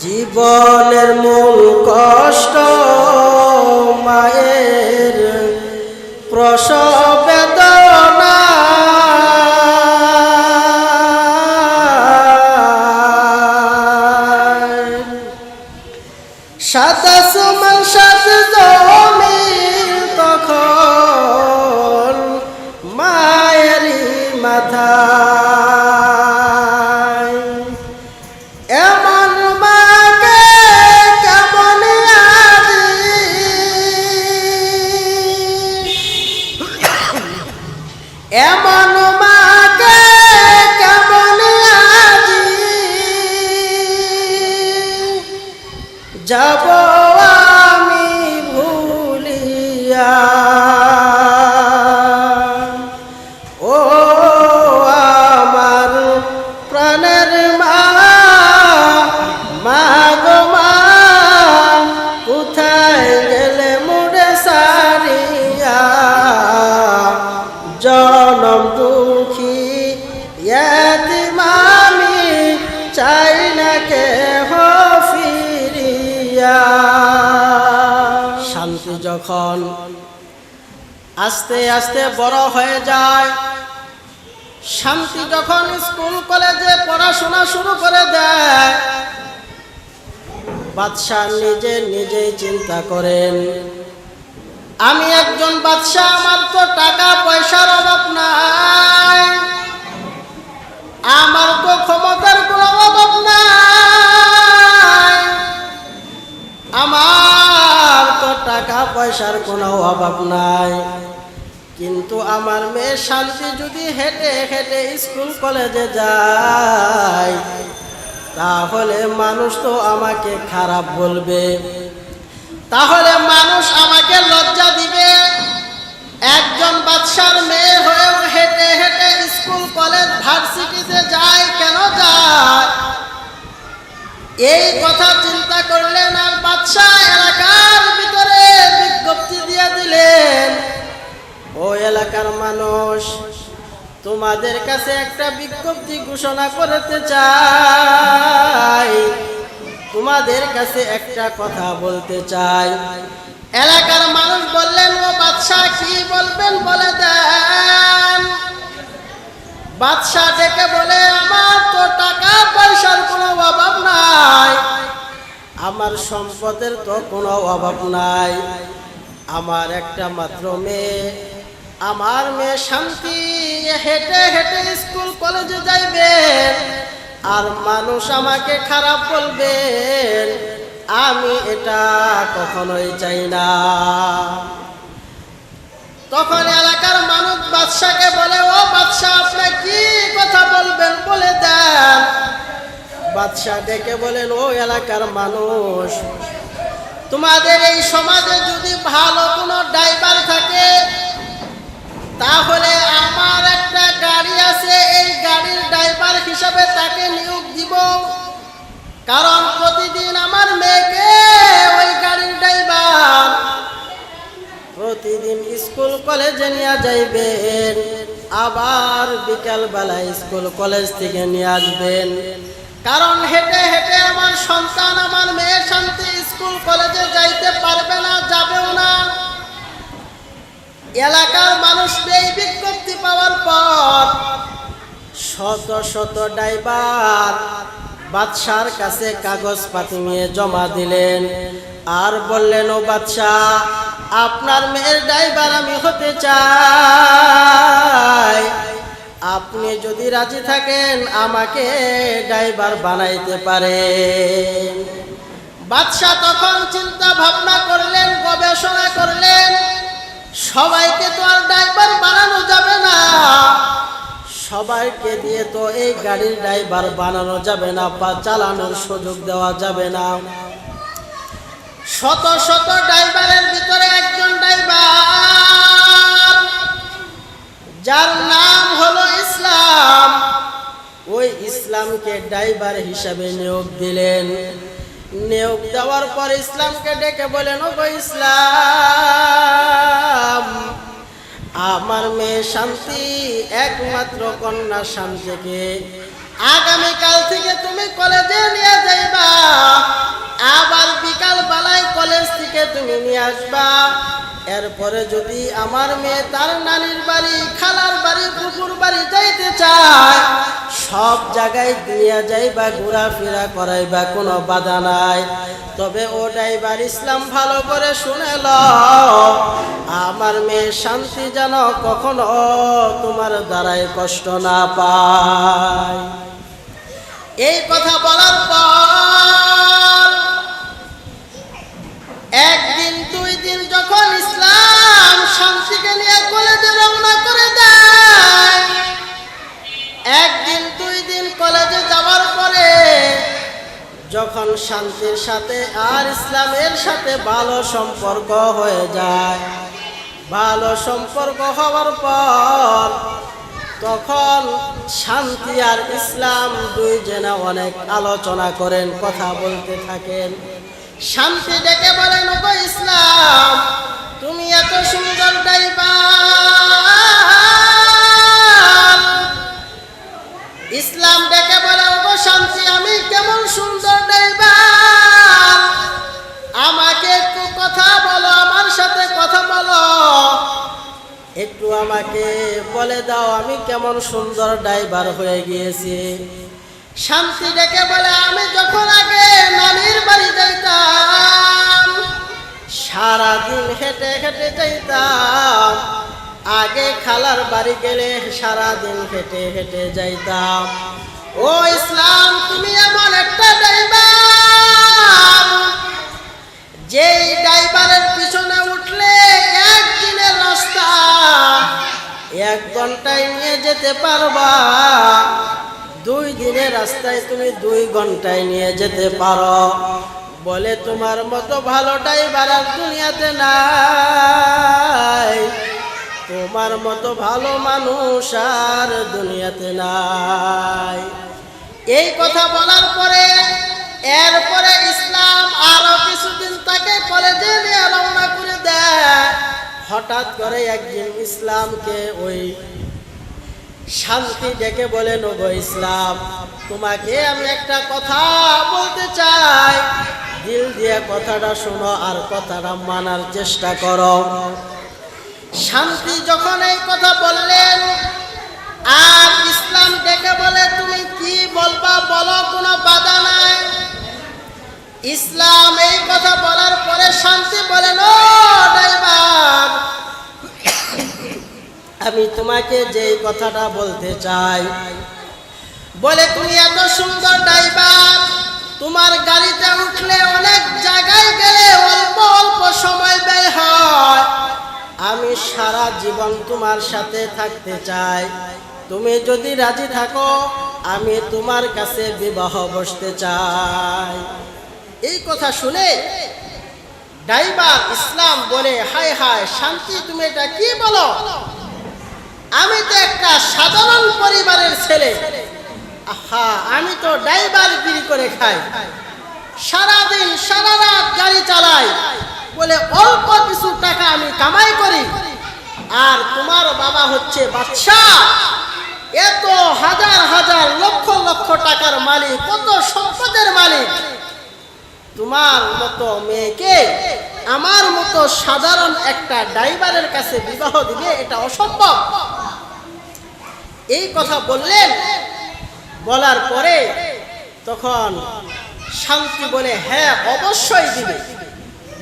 জীবনের মূল কষ্ট মায়ের প্রসব যখন আস্তে আস্তে বড় হয়ে যায়। শান্তি যখন স্কুল, কলেজে পড়াশোনা শুরু করে দেয়, বাদশাহ নিজে নিজেই চিন্তা করেন, আমি একজন বাদশাহ, আমার তো টাকা পয়সার অভাব নাই। আমার তো ক্ষমতার কোনো অভাব নাই। আমার টাকা পয়সার কোনো অভাব নাই। কিন্তু আমার মেয়ে শান্তি যদি হেঁটে হেঁটে স্কুল কলেজে যায়, তাহলে মানুষ তো আমাকে খারাপ বলবে। তাহলে মানুষ আমাকে লজ্জা দিবে। একজন বাদশার মেয়ে হয়েও হেঁটে হেঁটে স্কুল, কলেজ, ভার্সিটিতে যায়, কেন যায়? এই কথা চিন্তা করলেন আর বাদশাহ দিয়ে দিলেন, ও এলাকার মানুষ, তোমাদের কাছে একটা বিজ্ঞপ্তি ঘোষণা করতে চাই। তোমাদের কাছে একটা কথা বলতে চাই। এলাকার মানুষ বললেন, ও বাদশাহ, কি বলবেন বলে দেন? বাদশাহ ডেকে বলে, আমার তো টাকা পয়সার কোনো অভাব নাই, আমার সম্পদের তো কোনো অভাব নাই। আমার একটা মাত্র মেয়ে। আমার মেয়ে শান্তি হেঁটে হেঁটে স্কুল, কলেজে যাইবেন আর মানুষ আমাকে খারাপ বলবেন আমি এটা কখনোই চাই না। তখন এলাকার মানুষ বাদশাকে বলে, ও বাদশাহ আপনি কি কথা বলবেন? বলে দেন। বাদশাহ ডেকে বলেন, ও এলাকার মানুষ তোমাদের এই সমাজে যদি ভালো কোনো ড্রাইভার থাকে, তাহলে আমার একটা গাড়ি আছে, এই গাড়ির ড্রাইভার হিসাবে তাকে নিয়োগ দিব। কারণ প্রতিদিন আমার মেয়েকে ওই গাড়ির ড্রাইভার প্রতিদিন স্কুল কলেজে নিয়ে যাইবেন, আবার বিকাল বেলা স্কুল কলেজ থেকে নিয়ে আসবেন। কারণ হেঁটে হেঁটে আমার সন্তান, আমার মেয়ে শান্তি স্কুল, কলেজে যাইতে পারবে না, যাবেও না। এলাকার মানুষ এই বিজ্ঞপ্তি পাওয়ার পর শত শত ড্রাইভার বাদশার কাছে কাগজপাতি নিয়ে জমা দিলেন। আর বললেন, ও বাদশাহ, আপনার মেয়ের ড্রাইভার আমি হতে চাই। আপনি যদি রাজি থাকেন, আমাকে ড্রাইভার বানাইতে পারেন বাদশাহ তখন চিন্তা ভাবনা করলেন, গবেষণা করলেন, সবাইকে তো আর ড্রাইভার বানানো যাবে না। সবাইকে দিয়ে তো এই গাড়ির ড্রাইভার বানানো যাবে না, বা চালানোর সুযোগ দেওয়া যাবে না। শত শত ড্রাইভারের ভিতরে একজন ড্রাইভার, যার নাম ইসলাম। ওই ইসলামকে ড্রাইভার হিসাবে নিয়োগ দিলেন। নিয়োগ দেওয়ার পর ইসলামকে ডেকে বলেন ও ইসলাম, আমার মেয়ে শান্তি, একমাত্র কন্যা শান্তিকে আগামীকাল থেকে তুমি কলেজে নিয়ে যাইবা। আবার বিকাল বেলায় কলেজ থেকে তুমি নিয়ে আসবা। এরপরে যদি আমার মেয়ে তার নানির বাড়ি, খালার বাড়ি পুকুর বাড়ি যাইতে চায়, সব জায়গায় নিয়ে যাইবা, ঘোরাফেরা করাই বা কোনো বাধা নাই। তবে ও ড্রাইভার ইসলাম ভালো করে শুনে ল আমার মেয়ে শান্তি যেন কখনো তোমার দ্বারাই কষ্ট না পায়। এই কথা বলার পর একদিন একদিন, দুই দিন কলেজে যখন শান্তির সাথে আর ইসলামের সাথে ভালো সম্পর্ক হয়ে যায়, ভালো সম্পর্ক হওয়ার পর তখন শান্তি আর ইসলাম দুই জনে অনেক আলোচনা করেন, কথা বলতে থাকেন। শান্তি ডেকে বলেন ইসলাম তুমি এত সুন্দর ড্রাইভার ইসলাম ডেকে বলে গো শান্তি, আমি কেমন সুন্দর ড্রাইভার আমাকে একটু কথা বলো, আমার সাথে কথা বলো। একটু আমাকে বলে দাও, আমি কেমন সুন্দর ড্রাইভার হয়ে গিয়েছি। শান্তি ডেকে বলে, আমি যখন আগে নানির বাড়ি যাইতাম সারাদিন হেঁটে হেঁটে যাইতাম। আগে খালার বাড়ি গেলে সারাদিন হেঁটে হেঁটে যাইতাম। ও ইসলাম, তুমি এমন একটা ড্রাইভার। যেই ড্রাইভারের পিছনে উঠলে একদিনের রাস্তা, এক ঘন্টায় নিয়ে যেতে পারবা। দুই দিনের রাস্তায় তুমি দুই ঘন্টায় নিয়ে যেতে পারো। বলে, তোমার মতো ভালো ড্রাইভার আর দুনিয়াতে নাই। তোমার মতো ভালো মানুষ আর দুনিয়াতে নাই। এই কথা বলার পরে, এরপরে ইসলাম আরও কিছুদিন তাকে কলেজে নিয়ে রওনা করে দেয়। হঠাৎ করে একদিন ইসলামকে ওই শান্তি ডেকে বলে ওগো ইসলাম, তোমাকে আমি একটা কথা বলতে চাই। দিল দিয়ে কথাটা শোনো আর কথাটা মানার চেষ্টা করো। শান্তি যখন এই কথা বললেন, আর ইসলাম ডেকে বলে, তুমি কি বলবা বলো, কোনো বাধা নাই। ইসলাম এই কথা বলার পরে শান্তি বলেন ও ড্রাইভার আমি তোমাকে যেই কথাটা বলতে চাই, বলে তুমি এত সুন্দর ড্রাইভার, তোমার গাড়িতে উঠলে অনেক জায়গায় গেলে অল্প অল্প সময় ব্যয় হয়। আমি সারা জীবন তোমার সাথে থাকতে চাই। তুমি যদি রাজি থাকো, আমি তোমার কাছে বিবাহ বসতে চাই। এই কথা শুনে ড্রাইভার ইসলাম বলে, হায় হায়, শান্তি, তুমি এটা কি বলো? আমি তো একটা সাধারণ পরিবারের ছেলে। আহা, আমি তো ড্রাইভার বিক্রি করে খাই। সারাদিন, সারা রাত গাড়ি চালাই। বলে অল্প কিছু টাকা আমি কামাই করি। আর তোমার বাবা হচ্ছে বাদশা এত হাজার হাজার, লক্ষ লক্ষ টাকার মালিক, কত সম্পদের মালিক। তোমার মতো মেয়েকে আমার মতো সাধারণ একটা ড্রাইভারের কাছে বিবাহ দিবে এটা অসম্ভব। এই কথা বললেন, বলার পরে তখন শান্তি বলে হ্যাঁ অবশ্যই দিবে।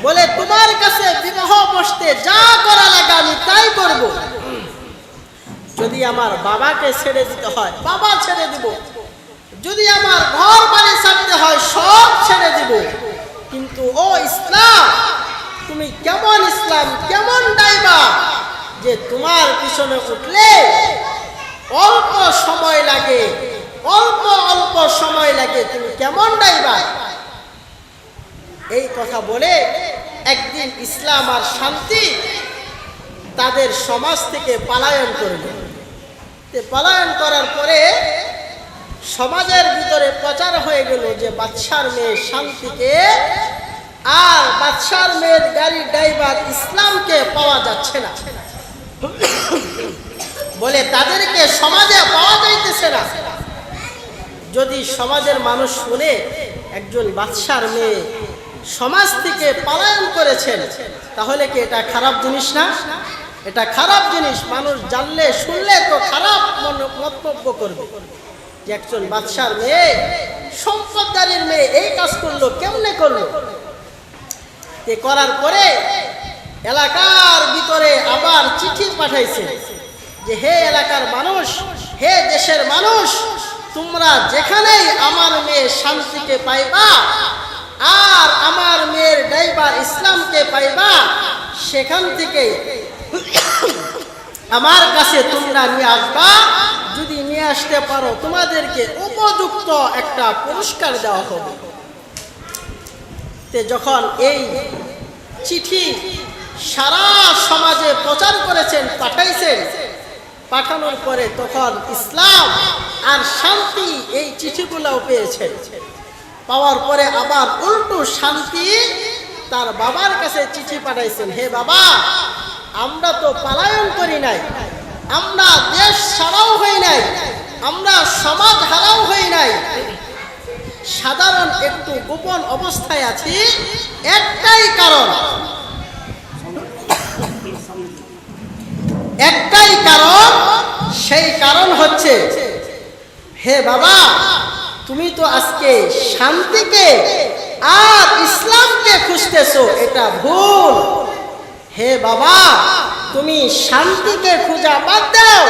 বলে, তোমার কাছে বিবাহ বসতে যা করা লাগে আমি তাই করব। যদি আমার বাবাকে ছেড়ে দিতে হয়, বাবা ছেড়ে দিব। যদি আমার ঘর বাড়ি ছাড়তে হয়, সব ছেড়ে দিব। কিন্তু, ও ইসলাম, তুমি কেমন ইসলাম, কেমন ডাইবা যে তোমার পিছনে উঠলে অল্প সময় লাগে, অল্প অল্প সময় লাগে, তুমি কেমন ডাইবা এই কথা বলে একদিন ইসলাম আর শান্তি তাদের সমাজ থেকে পালায়ন করবে পালায়ন করার পরে সমাজের ভিতরে প্রচার হয়ে গেল যে বাদশার মেয়ে শান্তিকে আর বাদশার মেয়ের গাড়ি ড্রাইভার ইসলামকে পাওয়া যাচ্ছে না। বলে তাদেরকে সমাজে পাওয়া যাইতেছে না। যদি সমাজের মানুষ শুনে একজন বাদশার মেয়ে সমাজ থেকে পালায়ন করেছেন, তাহলে কি এটা খারাপ জিনিস না? এটা খারাপ জিনিস, মানুষ জানলে, শুনলে তো খারাপ মন- মন্তব্য করবে। যে একজন বাদশার মেয়ে, সম্পদদারির মেয়ে, এই কাজ করল, কেমনে করল? করার পরে এলাকার ভিতরে আবার চিঠি পাঠাইছে। যে হে এলাকার মানুষ, হে দেশের মানুষ, তোমরা যেখানেই আমার মেয়ে শান্তিকে পাইবা আর আমার মেয়ের ডাইবা ইসলামকে পাইবা, সেখান থেকে আমার কাছে তোমরা নিয়ে আসবা। যদি নিয়ে আসতে পারো, তোমাদেরকে উপযুক্ত একটা পুরস্কার দেওয়া হবে। তে যখন এই চিঠি সারা সমাজে প্রচার করেছেন, পাঠাইছেন পাঠানোর পরে তখন ইসলাম আর শান্তি এই চিঠিগুলোও পেয়েছে। পাওয়ার পরে আবার উল্টো শান্তি তার বাবার কাছে চিঠি পাঠাইছেন, হে বাবা, আমরা তো পালায়ন করি নাই, আমরা দেশ ছাড়াও হই নাই, আমরা সমাজ হারাও হই নাই। সাধারণ একটু গোপন অবস্থায় আছি, একটাই কারণ একটাই কারণ সেই কারণ হচ্ছে, হে বাবা, তুমি তো আজকে শান্তিকে আর ইসলামকে খুঁজতেছো, এটা ভুল। হে বাবা, তুমি শান্তিকে খোঁজা বাদ দাও,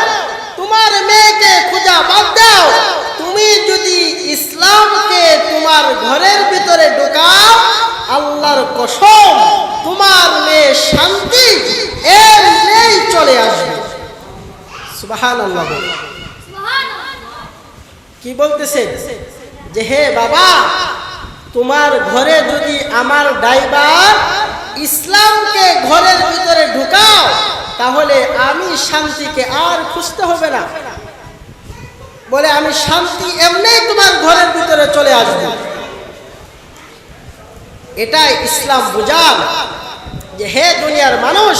তোমার মেয়েকে খোঁজা বাদ দাও। তুমি যদি ইসলামকে তোমার ঘরের ভিতরে ঢোকাও, আল্লাহর কসম, তোমার মেয়ে শান্তি এমনি চলে আসবে। সুবাহান আল্লাহ কি বলতেছে যে হে বাবা তোমার ঘরে যদি আমার ড্রাইভার ইসলামকে ঘরের ভিতরে ঢুকাও তাহলে আমি শান্তিকে আর খুঁজতে হবে না। বলে আমি শান্তি এমনি তোমার ঘরের ভিতরে চলে আসব। এটাই ইসলাম বুঝান যে হে দুনিয়ার মানুষ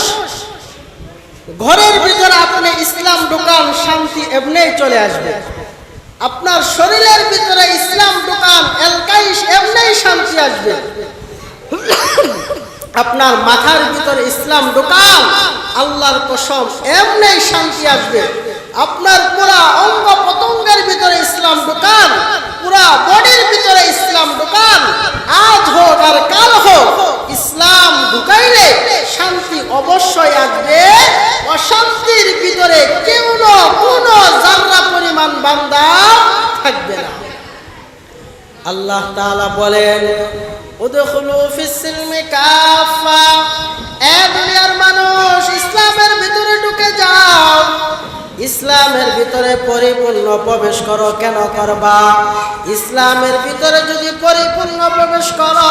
ঘরের ভিতরে আপনি ইসলাম ঢুকান, শান্তি এমনি চলে আসবে। আপনার শরীরের ভিতরে ইসলাম ঢুকান, এলকাইশ এমনি শান্তি আসবে। আপনার মাথার ভিতরে ইসলাম ঢুকান, আল্লাহর কসম এমনি শান্তি আসবে। আপনার পুরা অঙ্গ পতঙ্গের ভিতরে ইসলাম ঢুকান, পুরা বডির ভিতরে ইসলাম ঢুকান, আজ হোক আর কাল হোক, ইসলাম ঢুকাইলে শান্তি অবশ্যই আসবে। অশান্তির ভিতরে কেউ কোনো জাররা পরিমাণ বান্দা থাকবে না। আল্লাহ তাআলা বলেন, উদখুলু ফিস কাফা এ দুনিয়ার মানুষ ইসলামের ভিতরে ঢুকে যাও। ইসলামের ভিতরে পরিপূর্ণ প্রবেশ করো, কেন করবা? ইসলামের ভিতরে যদি পরিপূর্ণ প্রবেশ করো,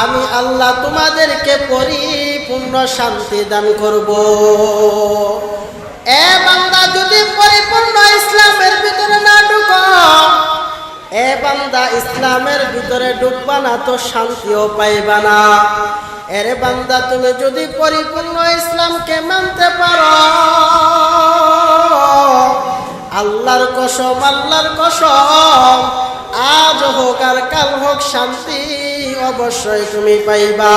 আমি আল্লাহ তোমাদেরকে পরিপূর্ণ শান্তি দান করব। এ বান্দা যদি পরিপূর্ণ ইসলামের ভিতরে না ঢুকো, এ বান্দা ইসলামের ভিতরে ঢুকবা না, তো শান্তিও পাইবা না। এরে বান্দা, তুমি যদি পরিপূর্ণ ইসলামকে মানতে পারো, আল্লাহর কসম আল্লাহর কসম, আজ হোক আর কাল হোক শান্তি অবশ্যই তুমি পাইবা।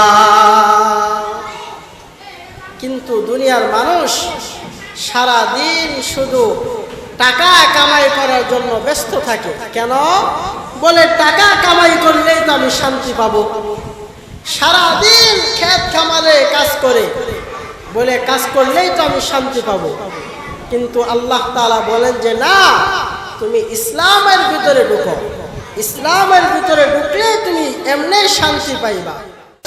কিন্তু দুনিয়ার মানুষ সারা দিন শুধু টাকা কামাই করার জন্য ব্যস্ত থাকে। কেন? বলে টাকা কামাই করলেই তো আমি শান্তি পাবো। সারা দিন ক্ষেত খামারে কাজ করে। বলে কাজ করলেই তো আমি শান্তি পাবো। কিন্তু আল্লাহ তালা বলেন যে, না, তুমি ইসলামের ভিতরে ঢুকো। ইসলামের ভিতরে ঢুকলে তুমি এমনি শান্তি পাইবা।